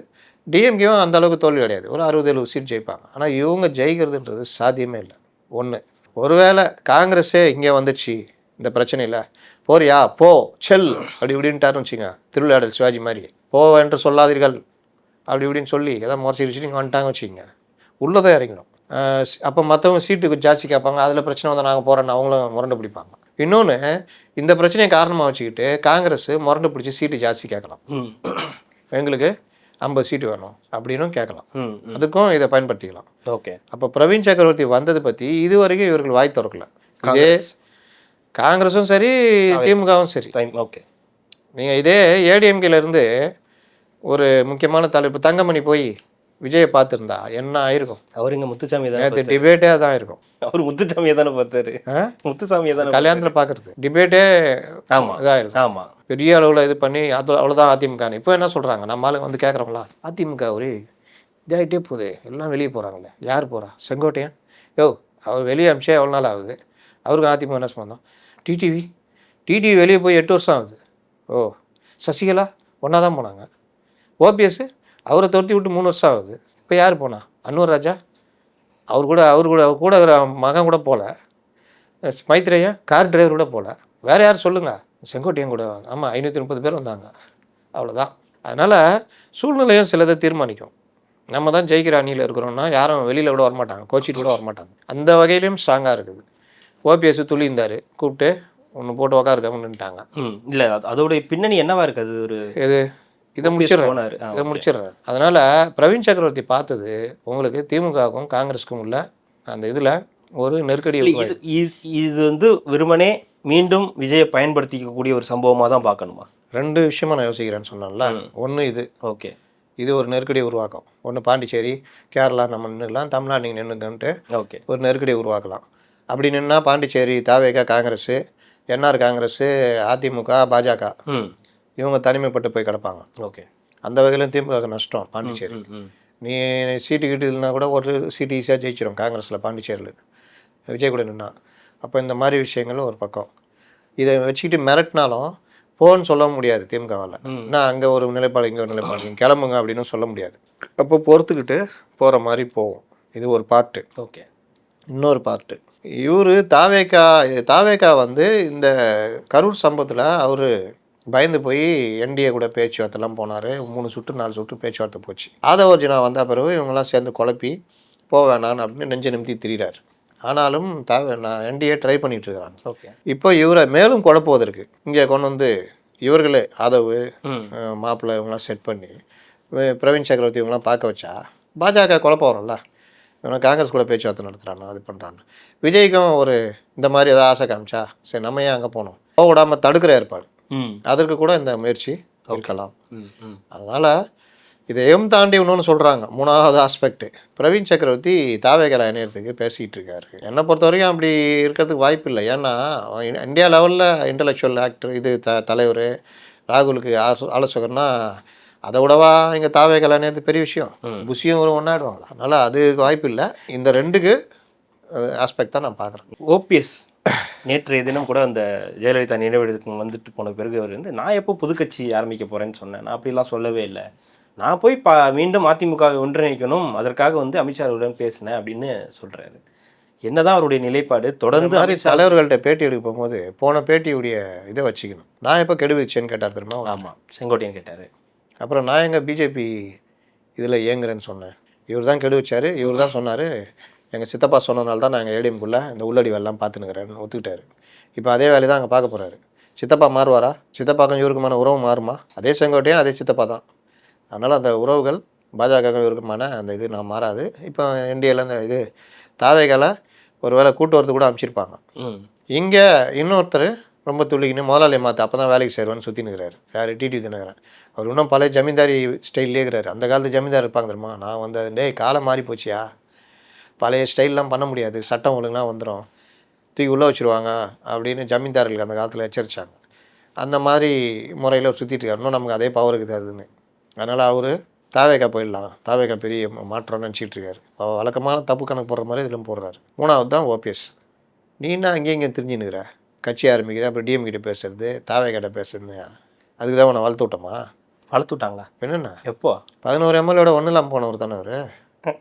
டிஎம்கேவும் அந்த அளவுக்கு தோல்வி கிடையாது ஒரு அறுபது எழுபது சீட் ஜெயிப்பாங்க. ஆனால் இவங்க ஜெயிக்கிறதுன்றது சாத்தியமே இல்லை. ஒன்று ஒருவேளை காங்கிரஸே இங்கே வந்துச்சு இந்த பிரச்சனையில். போறியா? போ செல். அப்படி இப்படின்ட்டாருன்னு வச்சுங்க திருவிளையாடல் சிவாஜி மாதிரி. போ என்று சொல்லாதீர்கள். அப்படி இப்படின்னு சொல்லி ஏதாவது முறைச்சி வச்சு நீங்கள் வந்துட்டாங்க வச்சுக்கோங்க உள்ளதான் இறங்கிடும் அப்போ மற்றவங்க சீட்டுக்கு ஜாஸ்தி கேட்பாங்க. அதில் பிரச்சனை வந்தால் நாங்கள் போகிறோன்னு அவங்களும் முரண்டு பிடிப்பாங்க. இன்னொன்று இந்த பிரச்சனையை காரணமாக வச்சுக்கிட்டு காங்கிரஸ் முரண்டு பிடிச்சி சீட்டு ஜாஸ்தி கேட்கலாம். எங்களுக்கு ஐம்பது சீட்டு வேணும் அப்படின்னும் கேட்கலாம். அதுக்கும் இதை பயன்படுத்திக்கலாம். ஓகே. அப்போ பிரவீன் சக்கரவர்த்தி வந்தது பற்றி இது வரைக்கும் இவர்கள் வாய் திறக்கல. இதே காங்கிரஸ். காங்கிரஸும் சரி திமுகவும் சரி. ஓகே. நீங்கள் இதே ஏடிஎம்கேல இருந்து ஒரு முக்கியமான தலைப்பு தங்கமணி போய் விஜயை பார்த்துருந்தா என்ன ஆயிருக்கும்? அவர் இங்க முத்துசாமி தானே நேற்று. டிபேட்டே தான் இருக்கும். அவர் முத்துசாமியை தானே பார்த்தாரு. ஆ? முத்துசாமியை தானே கல்யாணத்தில் பார்க்குறது. டிபேட்டே ஆமா. இதாக இருக்கும் ஆமா. பெரிய அளவில் இது பண்ணி அது அவ்வளோதான் அதிமுக இப்போ என்ன சொல்கிறாங்க நம்ம ஆளுங்க வந்து கேட்குறோங்களா அதிமுக ஒரு இதாகிட்டே போகுது. எல்லாம் வெளியே போகிறாங்களே யார் போகிறா செங்கோட்டையன்? யோ அவர் வெளியே அமிச்சே எவ்வளோ நாள் ஆகுது? அவருக்கு அதிமுக என்ன சம்பந்தம்? டிடிவி? டிடிவி வெளியே போய் எட்டு வருஷம் ஆகுது. ஓ சசிகலா? ஒன்றா தான் போனாங்க. ஓபிஎஸ்? அவரை துரத்தி விட்டு மூணு வருஷம் ஆகுது. இப்போ யார் போனா? அன்வர் ராஜா? அவர் கூட அவர் கூட அவர் கூட மகன் கூட போகல மைத்ரேயா கார் டிரைவர் கூட போகல வேற யார் சொல்லுங்க? செங்கோட்டையன் கூட ஆமாம் ஐநூற்றி முப்பது பேர் வந்தாங்க. அவ்வளோதான் அதனால் சூழ்நிலையும் சிலதை தீர்மானிக்கும். நம்ம தான் ஜெயிக்கிற அணியில் இருக்கிறோம்னா யாரும் வெளியில் கூட வரமாட்டாங்க. கோச்சிட்டு கூட வரமாட்டாங்க. அந்த வகையிலையும் ஸ்ட்ராங்காக இருக்குது. ஓபிஎஸ் துளிந்தார் கூப்பிட்டு ஒன்று போட்டு உக்காருக்கவன்னுட்டாங்க ம் இல்ல அது- அதோட பின்னணி என்னவா இருக்கு? அது ஒரு இது இதை ஆ, இதை okay. முடிச்சிடுறேன். அதனால் பிரவீன் சக்கரவர்த்தி பார்த்தது உங்களுக்கு திமுகவுக்கும் காங்கிரஸுக்கும் உள்ள அந்த இதில் ஒரு நெருக்கடி இது வந்து வெறுமனே மீண்டும் விஜயை பயன்படுத்திக்கக்கூடிய ஒரு சம்பவமா தான் பார்க்கணுமா? ரெண்டு விஷயமா நான் யோசிக்கிறேன்னு சொன்னேன்ல. ஒன்று இது. ஓகே. இது ஒரு நெருக்கடி உருவாக்கும். ஒன்று பாண்டிச்சேரி கேரளா நம்ம நின்றுலாம் தமிழ்நாடு நீங்கள் நின்றுங்கன்ட்டு ஓகே. ஒரு நெருக்கடியை உருவாக்கலாம். அப்படி நின்னா பாண்டிச்சேரி தாவேகா காங்கிரஸ் என்ஆர் காங்கிரஸ் அதிமுக பாஜக. இவங்க தனிமைப்பட்டு போய் கிடப்பாங்க. ஓகே. அந்த வகையிலும் திமுக நஷ்டம் பாண்டிச்சேரி. நீ சீட்டு கிட்டு இல்லைனா கூட ஒரு சீட்டு ஈஸியாக ஜெயிச்சிடும் காங்கிரஸில் பாண்டிச்சேரியில். விஜய் கூட நின்னா. அப்போ இந்த மாதிரி விஷயங்கள் ஒரு பக்கம். இதை வச்சுக்கிட்டு மிரட்டினாலும் போன்னு சொல்ல முடியாது திமுகவால். நான் அங்கே ஒரு நிலைப்பாடு இங்கே ஒரு நிலைப்பாடு. கிளம்புங்க அப்படின்னு சொல்ல முடியாது. அப்போ பொறுத்துக்கிட்டு போகிற மாதிரி போகும். இது ஒரு பார்ட்டு ஓகே. இன்னொரு பார்ட்டு இவர் தாவேக்கா தாவேக்கா வந்து இந்த கரூர் சம்பவத்தில் அவர் பயந்து போய் என்டிஏ கூட பேச்சுவார்த்தைலாம் போனார். மூணு சுற்று நாலு சுற்று பேச்சுவார்த்தை போச்சு. ஆதவர்ஜுனா வந்த பிறகு இவங்கெல்லாம் சேர்ந்து குழப்பி போக வேணாம் அப்படின்னு நெஞ்சு நிமித்தி திரிகிறார் ஆனாலும் தேவை நான் என்டிஏ ட்ரை பண்ணிட்டு இருக்கிறாங்க. ஓகே. இப்போ இவரை மேலும் குழப்புவதற்கு இங்கே கொண்டு வந்து இவர்களே ஆதவு மாப்பிள்ளை இவங்களாம் செட் பண்ணி பிரவீன் சக்கரவர்த்தி இவங்களாம் பார்க்க வச்சா பாஜக குழப்பம் வரும்ல. இவனை காங்கிரஸ் கூட பேச்சுவார்த்தை நடத்துகிறானா அது பண்ணுறாங்க விஜய்க்கும் ஒரு இந்த மாதிரி ஏதாவது ஆசை காமிச்சா சரி நம்ம ஏன் அங்கே போனோம் போக விடாமல் தடுக்கிற ஏற்பாடு. அதற்கு கூட இந்த முயற்சி இருக்கலாம். அதனால் இதையும் தாண்டி இன்னொன்று சொல்கிறாங்க மூணாவது ஆஸ்பெக்ட் பிரவீன் சக்கரவர்த்தி தாவேகலா இணையத்துக்கு பேசிகிட்டு இருக்காரு. என்னை பொறுத்த வரைக்கும் அப்படி இருக்கிறதுக்கு வாய்ப்பு இல்லை. ஏன்னா இந்தியா லெவலில் இன்டலெக்சுவல் ஆக்டர் இது த தலைவர் ராகுலுக்கு ஆசோ ஆலோசகர்னா அதை விடவா இங்கே தாவேகலா இணையது பெரிய விஷயம். புஷியும் ஒரு ஒன்றாடுவாங்களா அதனால் அது வாய்ப்பு இல்லை. இந்த ரெண்டுக்கு ஆஸ்பெக்ட் தான் நான் பார்க்குறேன். ஓபிஎஸ் நேற்றைய தினம் கூட அந்த ஜெயலலிதா நினைவிடத்துக்கு வந்துட்டு போன பிறகு அவர் வந்து நான் எப்போ புதுக்கட்சி ஆரம்பிக்க போறேன்னு சொன்னேன். நான் அப்படிலாம் சொல்லவே இல்லை. நான் போய் பா மீண்டும் அதிமுக வை ஒன்றிணைக்கணும். அதற்காக வந்து அமித்ஷா அவருடன் பேசினேன் அப்படின்னு சொல்றாரு. என்னதான் அவருடைய நிலைப்பாடு தொடர்ந்து மாதிரி தலைவர்கள்ட்ட பேட்டி எடுக்க போகும்போது போன பேட்டியுடைய இதை வச்சுக்கணும். நான் எப்போ கெடு வச்சேன்னு கேட்டார் தெரியுமா? ஆமா செங்கோட்டையன் கேட்டாரு. அப்புறம் நான் எங்கள் பிஜேபி இதில் இயங்குறேன்னு சொன்னேன். இவர் தான் கெடு வச்சாரு இவர் தான் சொன்னார். எங்கள் சித்தப்பா சொன்னதுனால தான் நாங்கள் ஏடிஎம்குள்ளே இந்த உள்ளடி வேலைலாம் பார்த்துனுக்கிறேன்னு ஒத்துக்கிட்டாரு. இப்போ அதே வேலையை தான் அங்கே பார்க்க போகிறாரு சித்தப்பா மாறுவாரா? சித்தப்பாக்கும் இவருக்குமான உறவு மாறுமா? அதே செங்கோட்டையும் அதே சித்தப்பா தான். அதனால் அந்த உறவுகள் பாஜக இவருக்குமான அந்த இது நான் மாறாது. இப்போ இந்தியாவில் அந்த இது தாவைகளை ஒரு வேளை கூட்டு வரது கூட அமைச்சிருப்பாங்க இங்கே இன்னொருத்தர் ரொம்ப துள்ளிக்கின்னு முதலாளி மாற்ற அப்போ தான் வேலைக்கு சேருவான்னு சுற்றி நிற்கிறாரு யார் டிடி தினகரன். அவர் இன்னும் பழைய ஜமீன்தாரி ஸ்டைல்லே இருக்கிறாரு. அந்த காலத்து ஜமீன்தார் இருப்பாங்க தெரியுமா? நான் வந்து டேய் காலம் மாறி போச்சியா பழைய ஸ்டைல்லாம் பண்ண முடியாது. சட்டம் ஒழுங்குலாம் வந்துடும் தூக்கி உள்ளே வச்சுருவாங்க அப்படின்னு ஜமீன்தார்களுக்கு அந்த காலத்தில் எச்சரிச்சாங்க. அந்த மாதிரி முறையில் சுற்றிட்டு இருக்காரு. இன்னும் நமக்கு அதே பவர் இருக்குது அதுன்னு. அதனால் அவர் தாவேக்கா போயிடலாம். தாவேக்கா பெரிய மாற்றம்னு நினச்சிட்டு இருக்காரு. வழக்கமான தப்பு கணக்கு போடுற மாதிரி இதிலும் போடுறாரு. மூணாவது தான் ஓபிஎஸ் நீ என்ன அங்கேயும் இங்கே தெரிஞ்சுன்னுக்கிற கட்சி ஆரம்பிக்குது அப்புறம் டிஎம் கிட்ட பேசுறது தாவே கிட்ட பேசுறது அதுக்கு தான் உன்னை வளர்த்து விட்டோமா? வளர்த்து விட்டாங்களா? என்னண்ணா எப்போ? பதினோரு எம்எல்ஏட ஒன்றும் இல்லாமல் போனவர் தானே அவர்?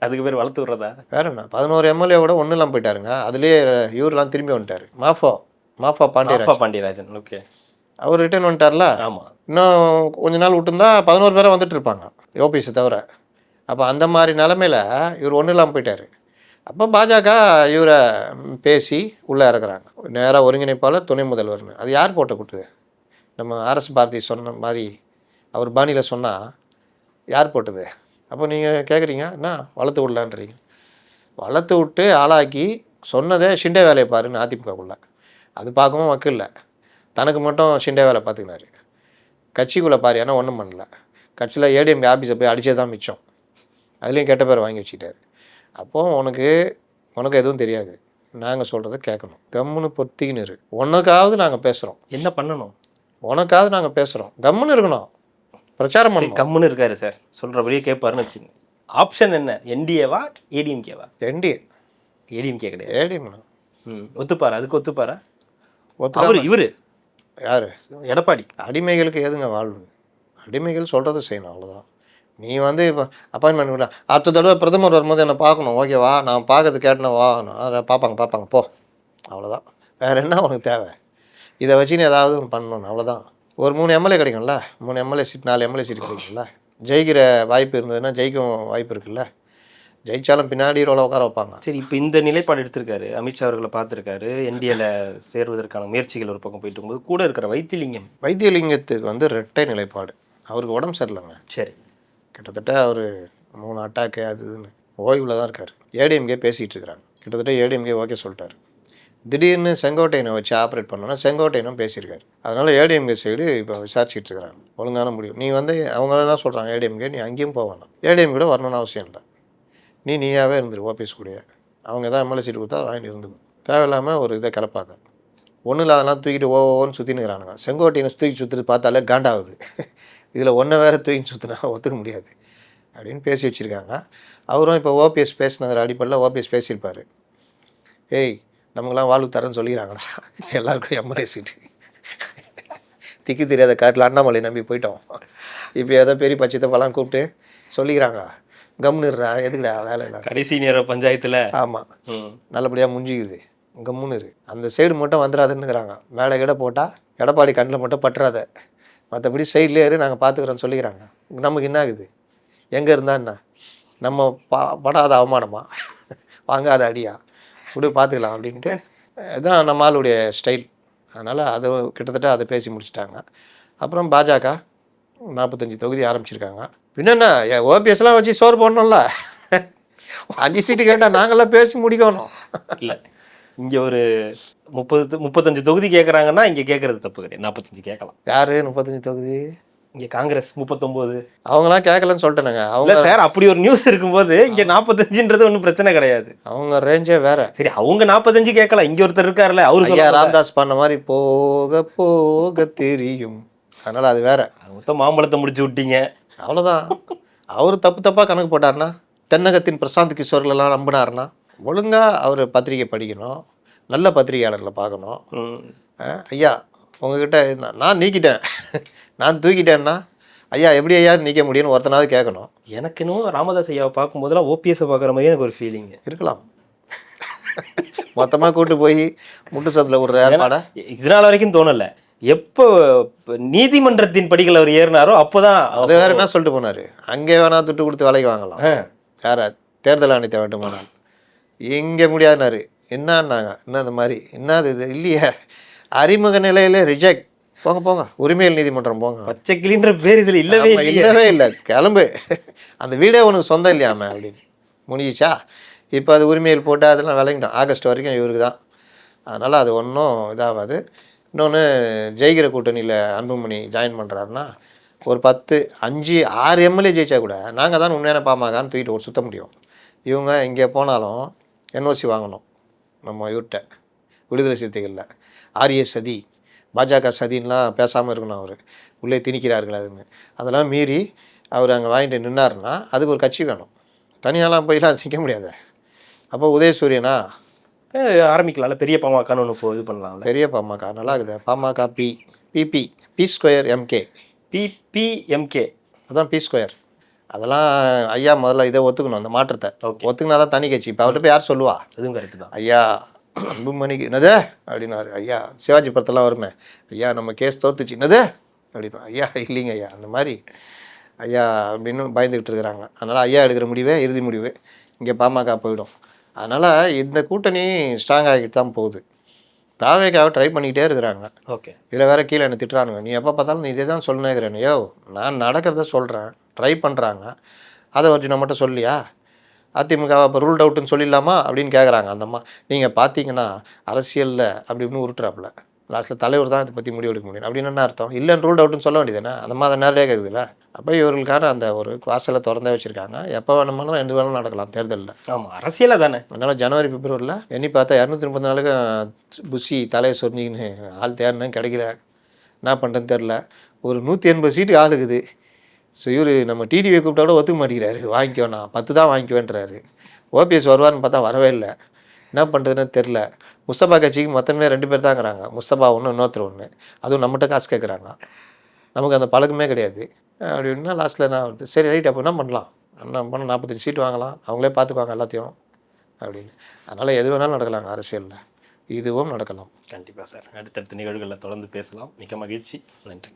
அதுக்கு பேர் வளர்த்து விடுறதா? வேற என்ன பதினோரு எம்எல்ஏவோட ஒன்றும் இல்லாமல் போயிட்டாருங்க. அதுலேயே இவரெலாம் திரும்பி வந்துட்டார். மாஃபா. மாஃபா பாண்டியராஜ். பாண்டியராஜன். ஓகே. அவர் ரிட்டர்ன் வந்துட்டார்ல? ஆமா. இன்னும் கொஞ்ச நாள் விட்டுருந்தா பதினோரு பேரை வந்துட்டு இருப்பாங்க ஓபிஎஸ் தவிர. அப்போ அந்த மாதிரி நிலமையில இவர் ஒன்றும் இல்லாமல் போயிட்டார். அப்போ பாஜக இவரை பேசி உள்ளே இறக்குறாங்க. நேராக ஒருங்கிணைப்பாளர் துணை முதல்வர்னு. அது யார் போட்ட கூட்டுது நம்ம ஆர்எஸ் பாரதி சொன்ன மாதிரி அவர் பாணியில் சொன்னால் யார் போட்டது? அப்போ நீங்கள் கேட்குறீங்க என்ன வளர்த்து விடலான்றீங்க. வளர்த்து விட்டு ஆளாக்கி சொன்னதே ஷிண்டே வேலையை பாருன்னு அதிமுகக்குள்ள அது பார்க்கவும் வக்கு இல்லை. தனக்கு மட்டும் ஷிண்டே வேலை பார்த்துக்கினாரு. கட்சிக்குள்ளே பாரு ஏன்னா ஒன்றும் பண்ணல. கட்சியில் ஏடிஎம் ஆஃபீஸை போய் அடிச்சே தான் மிச்சம். அதுலேயும் கெட்ட பேர் வாங்கி வச்சுக்கிட்டாரு. அப்போது உனக்கு உனக்கு எதுவும் தெரியாது. நாங்கள் சொல்கிறத கேட்கணும். கம்முன்னு பொத்திக்கின்னு இரு. உனக்காவது நாங்கள் பேசுகிறோம் என்ன பண்ணணும்? உனக்காவது நாங்கள் பேசுகிறோம் கம்முன்னு இருக்கணும். பிரச்சாரம் சரி, பண்ணணும் கம்முன்னு இருக்காரு சார். சொல்றபடியே கேட்பாருன்னு வச்சுங்க ஆப்ஷன் என்ன? என்டிஏவா ஏடிஎம்கேவா என்டிஏ ஏடிஎம்கே கிடையாது. ஏடிஎம் ம். ஒத்துப்பாரா? அதுக்கு ஒத்துப்பாரா? அவரு இவரு? யார்? எடப்பாடி. அடிமைகளுக்கு எதுங்க வாழ்வு? அடிமைகள் சொல்கிறத செய்யணும் அவ்வளோதான் நீ வந்து இப்போ அப்பாயின்மெண்ட் கூட அடுத்த தடவை பிரதமர் வரும்போது என்னை பார்க்கணும். ஓகேவா நான் பார்க்கறது கேட்டேனா வா. அதை பார்ப்பாங்க பார்ப்பாங்க. போ. அவ்வளோதான் வேறு என்ன உனக்கு தேவை? இதை வச்சு நீ ஏதாவது பண்ணணும் அவ்வளோதான் ஒரு மூணு எம்எல்ஏ கிடைக்கும்ல. மூணு எம்எல்ஏ சீட் நாலு எம்எல்ஏ சீட் கிடைக்கும்ல ஜெயிக்கிற வாய்ப்பு இருந்ததுன்னா ஜெயிக்கும் வாய்ப்பு இருக்குல்ல. ஜெயிச்சாலும் பின்னாடி ரோல உட்கார வைப்பாங்க. சரி இப்போ இந்த நிலைப்பாடு எடுத்திருக்காரு. அமித்ஷா அவர்களை பார்த்துருக்காரு. என்டிஏல சேருவதற்கான முயற்சிகள் ஒரு பக்கம் போயிட்டு இருக்கும்போது கூட இருக்கிற வைத்திலிங்கம் வைத்தியலிங்கத்துக்கு வந்து ரெட்டை நிலைப்பாடு. அவருக்கு உடம்பு சரியில்லைங்க. சரி. கிட்டத்தட்ட அவர் மூணு அட்டாக்கு அது இதுன்னு ஓய்வில் தான் இருக்கார் ஏடிஎம்கே பேசிகிட்டு இருக்கிறாங்க. கிட்டத்தட்ட ஏடிஎம்கே ஓகே சொல்லிட்டாரு. திடீர்னு செங்கோட்டையனை வச்சு ஆப்ரேட் பண்ணோன்னா செங்கோட்டையனும் பேசியிருக்காரு. அதனால் ஏடிஎம்கே சைடு இப்போ விசாரிச்சுட்டு இருக்கிறாங்க ஒழுங்கான முடிவு. நீ வந்து அவங்க என்ன சொல்கிறாங்க ஏடிஎம்கே நீ அங்கேயும் போகணும் ஏடிஎம் கூட வரணும்னு அவசியம் இல்லை. நீ நீயாவே இருந்துரு ஓபிஎஸ் கூடயே. அவங்க தான் எம்எல்ஏ சீட் கொடுத்தா வாங்கிட்டு இருந்துக்கும் தேவையில்லாமல் ஒரு இதை கிளப்பாங்க ஒன்றும் இல்லாதெல்லாம் தூக்கிட்டு ஓ ஓன்னு சுற்றினுக்கிறானுங்க செங்கோட்டையனை தூக்கி சுற்றுறது பார்த்தாலே காண்டாகுது. *laughs* இதில் ஒன்றை வேற தூக்கி சுற்றினா ஒத்துக்க முடியாது. அப்படின்னு பேசி வச்சுருக்காங்க. அவரும் இப்போ ஓபிஎஸ் பேசினது அடிப்படையில் ஓபிஎஸ் பேசியிருப்பார். ஏய் நமக்கெல்லாம் வாழ்வு தரேன்னு சொல்லிக்கிறாங்களா? எல்லாருக்கும் எம்எல்ஏ சீட்டு. திக்கு தெரியாத காட்டில் அண்ணாமலை நம்பி போயிட்டோம். இப்போ ஏதோ பெரிய பட்சத்தப்பெல்லாம் கூப்பிட்டு சொல்லிக்கிறாங்க. கம்னுடுறா எதுக்குடா வேலை இல்லை. கடைசி நேர பஞ்சாயத்துல. ஆமாம் நல்லபடியாக முடிஞ்சுக்குது கம்முன்னு இரு. அந்த சைடு மட்டும் வந்துடாதுன்னுங்கிறாங்க. மேடை கிட போட்டால் எடப்பாடி கண்ணில் மட்டும் பற்றாத மற்றபடி சைட்லேயே இரு நாங்கள் பார்த்துக்குறோன்னு சொல்லிக்கிறாங்க. நமக்கு என்ன ஆகுது? எங்கே இருந்தா என்ன? நம்ம பா படாத அவமானமா? வாங்காத அடியா? இப்படி பார்த்துக்கலாம் அப்படின்ட்டு இதுதான் நம்ம ஆளுடைய ஸ்டைல். அதனால் அது கிட்டத்தட்ட அதை பேசி முடிச்சிட்டாங்க. அப்புறம் பாஜக நாற்பத்தஞ்சு தொகுதி ஆரம்பிச்சிருக்காங்க. என்னென்ன ஓபிஎஸ்லாம் வச்சு சோறு போடணும்ல? அஞ்சு சீட்டு கேட்டால் நாங்களாம் பேசி முடிக்கணும். இல்ல. இங்க ஒரு முப்பது முப்பத்தஞ்சு தொகுதி கேக்குறாங்கன்னா இங்க கேக்குறது தப்பு கிடையாது. நாற்பத்தஞ்சு கேட்கலாம். யாரு முப்பத்தஞ்சு தொகுதி? இங்க காங்கிரஸ் முப்பத்தொன்பது அவங்களாம் கேட்கலன்னு சொல்லிட்டேனுங்க. அவங்க சார் அப்படி ஒரு நியூஸ் இருக்கும்போது இங்க நாற்பத்தஞ்சுன்றது ஒன்றும் பிரச்சனை கிடையாது. அவங்க ரேஞ்சே வேற. சரி அவங்க நாற்பத்தஞ்சு கேட்கலாம். இங்க ஒருத்தர் இருக்காருல்ல அவரு ராம்தாஸ் பண்ண மாதிரி போக போக தெரியும். அதனால அது வேற. மொத்தம் மாம்பழத்தை முடிச்சு விட்டீங்க. அவ்வளோதான் அவர் தப்பு தப்பாக கணக்கு போட்டார்னா தென்னகத்தின் பிரசாந்த் கிஷோர்களெல்லாம் நம்பினார்னா ஒழுங்காக அவர் பத்திரிகை படிக்கணும். நல்ல பத்திரிகையாளர்களை பார்க்கணும். ஐயா உங்ககிட்ட நான் நீக்கிட்டேன். நான் தூக்கிட்டேன்னா ஐயா எப்படி ஐயா நீக்க முடியும்னு ஒருத்தனாவது கேட்கணும். எனக்கு இன்னும் ராமதாஸ் ஐயாவை பார்க்கும்போதெல்லாம் ஓபிஎஸ் பார்க்குற மாதிரி எனக்கு ஒரு ஃபீலிங் இருக்கலாம். *laughs* மொத்தமாக கூட்டு போய் முட்டு ஒரு ஏற்பாடை. இதனால வரைக்கும் தோணல. எப்போ நீதிமன்றத்தின் படிகள் அவர் ஏறினாரோ அப்போதான் அது வேற என்ன சொல்லிட்டு போனார்? அங்கே வேணா துட்டு கொடுத்து வேலைக்கு வாங்கலாம். யார தேர்தல் ஆணையத்தை வேண்டுமானால் இங்கே முடியாதுனாரு என்னன்னாங்க? என்ன இந்த மாதிரி? என்னது இது? இல்லையே. அறிமுக நிலையில ரிஜெக்ட் போங்க போங்க. உரிமையல் நீதிமன்றம் போங்க. பச்சை கிளின்ற பேர் இதுல இல்லவே இல்லவே இல்லை. கிளம்பு. அந்த வீடே உனக்கு சொந்தம் இல்லையாம அப்படின்னு. முடிஞ்சிச்சா? இப்போ அது உரிமையில் போட்டு அதெல்லாம் விளங்கிட்டோம். ஆகஸ்ட் வரைக்கும் இவருக்கு தான். அதனால் அது ஒன்றும் இதாகாது. இன்னொன்று ஜெயிக்கிற கூட்டணியில் அன்புமணி ஜாயின் பண்ணுறாருன்னா ஒரு பத்து அஞ்சு ஆறு எம்எல்ஏ ஜெயிச்சா கூட நாங்கள் தான் உண்மையான பாமகன்னு தூக்கிட்டு ஒரு சுத்த முடியும். இவங்க இங்கே போனாலும் என்ஓசி வாங்கணும். நம்ம இவர்கிட்ட விடுதலை சிறுத்தைகளில். ஆரிய சதி. பாஜக சதின்லாம் பேசாமல் இருக்கணும் அவர். உள்ளே திணிக்கிறார்கள் அதுன்னு அதெல்லாம் மீறி அவர் அங்கே வாங்கிட்டு நின்னாருன்னா அதுக்கு ஒரு கட்சி வேணும். தனியாலாம் போய்லாம் சிக்க முடியாது. அப்போ உதயசூரியனா? ஆரம்பிக்கலாம்ல. பெரிய பாமகன்னு ஒன்று இப்போ இது பண்ணலாம்ல. பெரிய பாமக நல்லா இருக்குது PMK P PP P square MK PPMK அதான் பி ஸ்கொயர் அதெல்லாம் ஐயா முதல்ல இதை ஒத்துக்கணும் அந்த மாற்றத்தை. ஒத்துக்கினா தான் தனி கட்சி. இப்போ அவர்கிட்ட போய் யார் சொல்லுவா? அதுவும் கரெக்ட் தான். ஐயா அன்புமணிக்கு என்னது? அப்படின்னாரு. ஐயா சிவாஜி படத்தெல்லாம் வருமே. ஐயா நம்ம கேஸ் தோத்துச்சு. என்னது? அப்படின்னு ஐயா இல்லைங்க ஐயா அந்த மாதிரி. ஐயா அப்படின்னு பயந்துக்கிட்டு இருக்கிறாங்க. அதனால் ஐயா எடுக்கிற முடிவே இறுதி முடிவு. இங்கே பாமக போயிடும். அதனால் இந்த கூட்டணி ஸ்ட்ராங் ஆகிட்டு தான் போகுது. தாவேக்காவை ட்ரை பண்ணிக்கிட்டே இருக்கிறாங்க. ஓகே. இதில் வேற கீழே என்ன திட்டுறானுங்க. நீ எப்போ பார்த்தாலும் நீ இதே தான் சொல்லுனேங்கிறேன் யோ நான் நடக்கிறத சொல்கிறேன் ட்ரை பண்ணுறாங்க அதை வச்சு நான் மட்டும் சொல்லியா? அதிமுக இப்போ ரூல்ட் அவுட்டுன்னு சொல்லிடலாமா அப்படின்னு கேட்குறாங்க அந்த அம்மா. நீங்கள் பார்த்தீங்கன்னா அரசியலில் அப்படி இப்படின்னு உருட்டுறாப்புல. லாஸ்ட்டில் தலைவர் தான் இதை பற்றி முடிவு எடுக்க முடியும். அப்படின்னு என்ன அர்த்தம்? இல்லைன்னு ரூல்ட் அவுட்டுன்னு சொல்ல வேண்டியதுதானே அந்த மாதிரி நேரடியாக கேட்குதுல்ல அப்போ இவர்களுக்கான அந்த ஒரு வாசலை திறந்தே வச்சுருக்காங்க. எப்போ வேணுமானாலும் எந்த வேணாலும் நடக்கலாம் தேர்தலில். ஆமா அரசியலா தானே. அதனால் ஜனவரி பிப்ரவரியில் எண்ணி பார்த்தா இரநூத்தி முப்பது நாளுக்கு புஷி தலையை சொரிஞ்சிக்கின்னு ஆள் தேடினேன் கிடைக்கல. என்ன பண்ணுறேன்னு தெரில ஒரு நூற்றி எண்பது சீட்டு ஆள் இருக்குது ஸோ இவர் நம்ம டிடிவியை கூப்பிட்டா கூட ஒத்துக்க மாட்டேங்கிறாரு. வாங்கிக்கோண்ணா பத்து தான் வாங்கிக்குவேன்றாரு. ஓபிஎஸ் வருவார்னு பார்த்தா வரவே இல்லை. என்ன பண்ணுறதுன்னு தெரில முஸ்தபா கட்சிக்கு மொத்தமே ரெண்டு பேர் தாங்கிறாங்க. முஸ்தபா ஒன்று இன்னொருத்தர் ஒன்று அதுவும் நம்மகிட்ட காசு கேட்குறாங்க. நமக்கு அந்த பழக்கமே கிடையாது. அப்படின்னா லாஸ்ட்டில் நான் சரி ரைட் அப்போ என்ன பண்ணலாம்? என்ன பண்ண நாற்பத்தஞ்சு சீட் வாங்கலாம். அவங்களே பார்த்துக்குவாங்க எல்லாத்தையும். அப்படின்னு. அதனால் எது வேணாலும் நடக்கலாங்க அரசியலில். இதுவும் நடக்கலாம். கண்டிப்பாக சார். அடுத்தடுத்த நிகழ்வுகளில் தொடர்ந்து பேசலாம். மிக்க மகிழ்ச்சி. நன்றி.